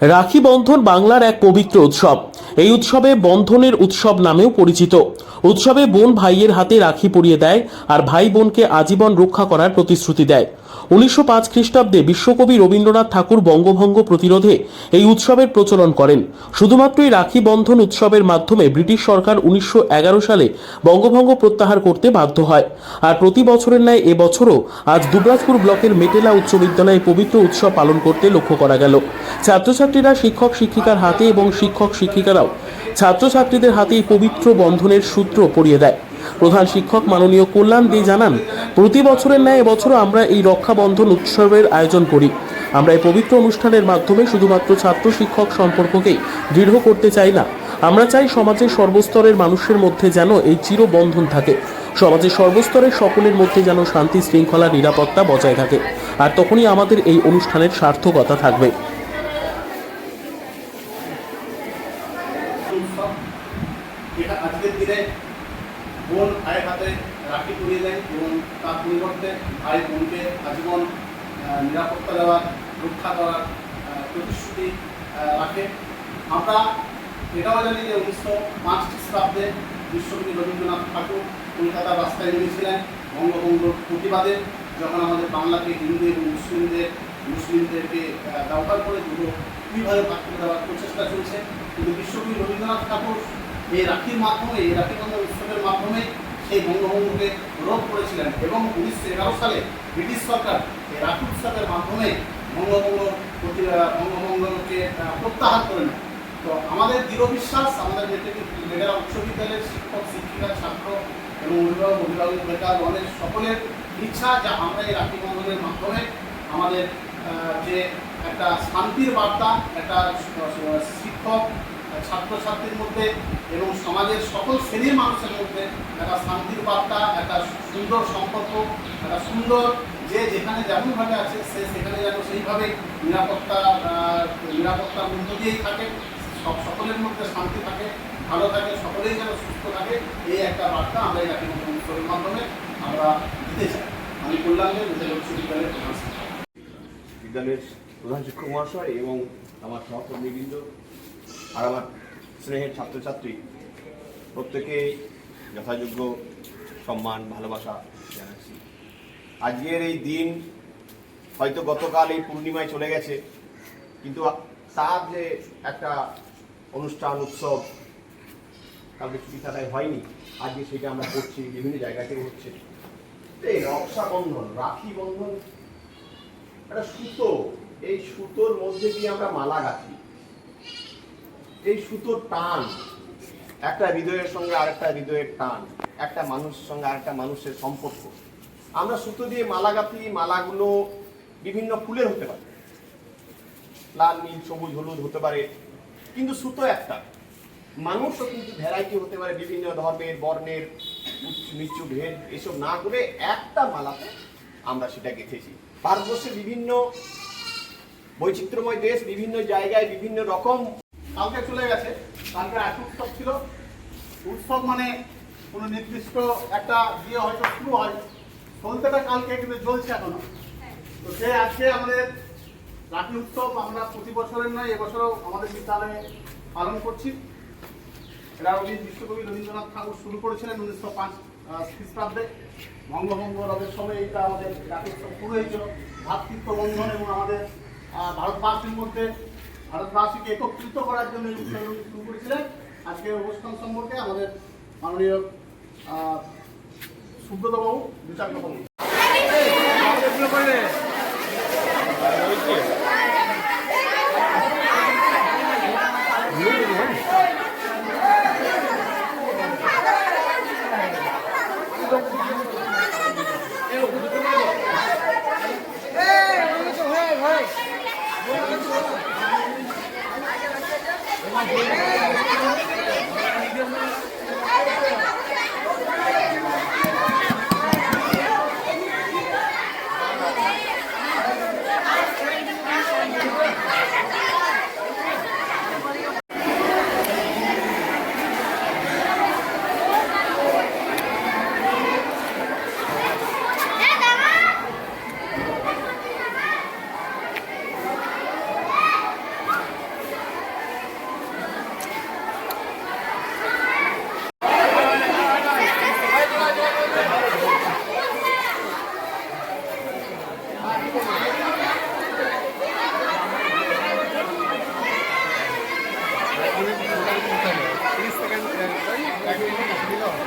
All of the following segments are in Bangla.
রাখি বন্ধন বাংলার এক পবিত্র উৎসব। এই উৎসবে বন্ধনের উৎসব নামেও পরিচিত। উৎসবে বোন ভাইয়ের হাতে রাখি পরিয়ে দেয় আর ভাই বোনকে আজীবন রক্ষা করার প্রতিশ্রুতি দেয়। উনিশশো পাঁচ খ্রিস্টাব্দে বিশ্বকবি রবীন্দ্রনাথ ঠাকুর বঙ্গভঙ্গ প্রতিরোধে এই উৎসবের প্রচলন করেন। শুধুমাত্র এই রাখি বন্ধন উৎসবের মাধ্যমে ব্রিটিশ সরকার উনিশশো এগারো সালে বঙ্গভঙ্গ প্রত্যাহার করতে বাধ্য হয়। আর প্রতি বছরের ন্যায় এবছরও আজ দুবরাজপুর ব্লকের মেটেলা উচ্চ বিদ্যালয়ে পবিত্র উৎসব পালন করতে লক্ষ্য করা গেল। ছাত্রছাত্রীরা শিক্ষক শিক্ষিকার হাতে এবং শিক্ষক শিক্ষিকারাও ছাত্রছাত্রীদের হাতে এই পবিত্র বন্ধনের সূত্র পরিয়ে দেয়। প্রধান শিক্ষক মাননীয় কল্যাণ দে জানান, প্রতি বছরের ন্যায় এবছরও আমরা এই রক্ষাবন্ধন উৎসবের আয়োজন করি। আমরা এই পবিত্র অনুষ্ঠানের মাধ্যমে শুধুমাত্র ছাত্র শিক্ষক সম্পর্ককেই দৃঢ় করতে চাই না। আমরা চাই সমাজের সর্বস্তরের মানুষের মধ্যে যেন এই চিরবন্ধন থাকে। সমাজের সর্বস্তরের সকলের মধ্যে যেন শান্তি শৃঙ্খলা, নিরাপত্তা বজায় থাকে। আর তখনই আমাদের এই অনুষ্ঠানের সার্থকতা থাকবে উৎসব যেটা আজকের দিনে বোন ভাইয়ের হাতে রাখি পরিয়ে দেয় এবং তার পরিবর্তে ভাই বোনকে আজীবন নিরাপত্তা দেওয়ার, রক্ষা করার প্রতিশ্রুতি রাখে। আমরা এটাও জানি যে উনিশশো পাঁচ খ্রিস্টাব্দে বিশ্বকবি রবীন্দ্রনাথ ঠাকুর কলকাতার রাস্তায় নেমেছিলেন বঙ্গভঙ্গর প্রতিবাদে, যখন আমাদের বাংলাকে হিন্দু এবং মুসলিমদের, মুসলিমদেরকে ব্যবহার করে দুটো দুইভাবে ভাগ করে দেওয়ার প্রচেষ্টা চলছে। কিন্তু বিশ্বকবি রবীন্দ্রনাথ ঠাকুর এই রাখির মাধ্যমে, এই রাখি বন্ধন উৎসবের মাধ্যমে সেই বঙ্গভঙ্গকে রোধ করেছিলেন এবং উনিশশো এগারো সালে ব্রিটিশ সরকার এই রাখি উৎসবের মাধ্যমে বঙ্গভঙ্গ প্রতি বঙ্গভঙ্গকে প্রত্যাহার করে নেয়। তো আমাদের দৃঢ় বিশ্বাস, আমাদের মেডেলা উচ্চ বিদ্যালয়ের শিক্ষক, শিক্ষিকা, ছাত্র এবং অভিভাবক অভিভাবক বেকার অনেক সকলের ইচ্ছা যে আমরা এই রাখি বন্ধনের মাধ্যমে আমাদের যে একটা শান্তির বার্তা, একটা শিক্ষক ছাত্রছাত্রীর মধ্যে এবং সমাজের সকল শ্রেণির মানুষের মধ্যে একটা শান্তির বার্তা, একটা সুন্দর সম্পর্ক, একটা সুন্দর যে যেখানে যেমনভাবে আছে, সে সেখানে যেন সেইভাবে নিরাপত্তা নিরাপত্তার মধ্য দিয়েই থাকে। সব সকলের মধ্যে শান্তি থাকে, ভালো থাকে, সকলেই যেন সুস্থ থাকে, এই একটা বার্তা আমরা এই রাখি উৎসবের মাধ্যমে আমরা দিতে চাই। আমি বিদ্যালয় উচ্চ বিদ্যালয়ের প্রধান শিক্ষক। বিদ্যালয়ের প্রধান শিক্ষক মহাশয় এবং আমার সহকর্মীবৃন্দ আর আমার স্নেহের ছাত্রছাত্রী প্রত্যেকে যথাযোগ্য সম্মান, ভালোবাসা জানাচ্ছি। আজকের এই দিন হয়তো গতকাল এই পূর্ণিমায় চলে গেছে, কিন্তু তার যে একটা অনুষ্ঠান, উৎসব কাউকে ছুটি থাকায় হয়নি, আজকে সেটা আমরা করছি, বিভিন্ন জায়গাতেও হচ্ছে। এই বন্ধন, রাখি বন্ধন, একটা সুতো, এই সুতোর মধ্যে দিয়ে আমরা মালা গাঁথি। এই সুতোর টান, একটা হৃদয়ের সঙ্গে আরেকটা হৃদয়ের টান, একটা মানুষের সঙ্গে আরেকটা মানুষের সম্পর্ক। আমরা সুতো দিয়ে মালা গাঁথি, মালাগুলো বিভিন্ন ফুলের হতে পারে। লাল, নীল, সবুজ, হলুদ হতে পারে, কিন্তু সুতো একটা। মানুষও কিন্তু ভ্যারাইটি হতে পারে, বিভিন্ন ধর্মের, বর্ণের, উচ্চ, নিচু, ভেদ, এসব না করে একটা মালাতে আমরা সেটা গেঁথেছি। ভারতবর্ষে বিভিন্ন বৈচিত্র্যময় দেশ, বিভিন্ন জায়গায় বিভিন্ন রকম কালকে চলে গেছে। কালকে এক উৎসব ছিল। উৎসব মানে কোনো নির্দিষ্ট একটা দিয়ে হয়তো শুরু হয়। চলতেটা কালকে, কিন্তু জ্বলছে এখনও। তো সে আজকে আমাদের রাখি উৎসব আমরা প্রতি বছরের নয়, এবছরও আমাদের বিদ্যালয়ে পালন করছি। এটা উনি বিশ্বকবি রবীন্দ্রনাথ ঠাকুর শুরু করেছিলেন উনিশশো পাঁচ খ্রিস্টাব্দে। বঙ্গভঙ্গ রবের সময় এটা আমাদের রাখি উৎসব শুরু হয়েছিল। ভ্রাতৃত্ব বন্ধন এবং আমাদের ভারতবাসীর মধ্যে ভারতবাসীকে একত্রিত করার জন্য শুরু করেছিলেন আজকে অবস্থান সম্পর্কে আমাদের মাননীয় আহ, সুব্রত কথা বলুন।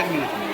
এক মিনিট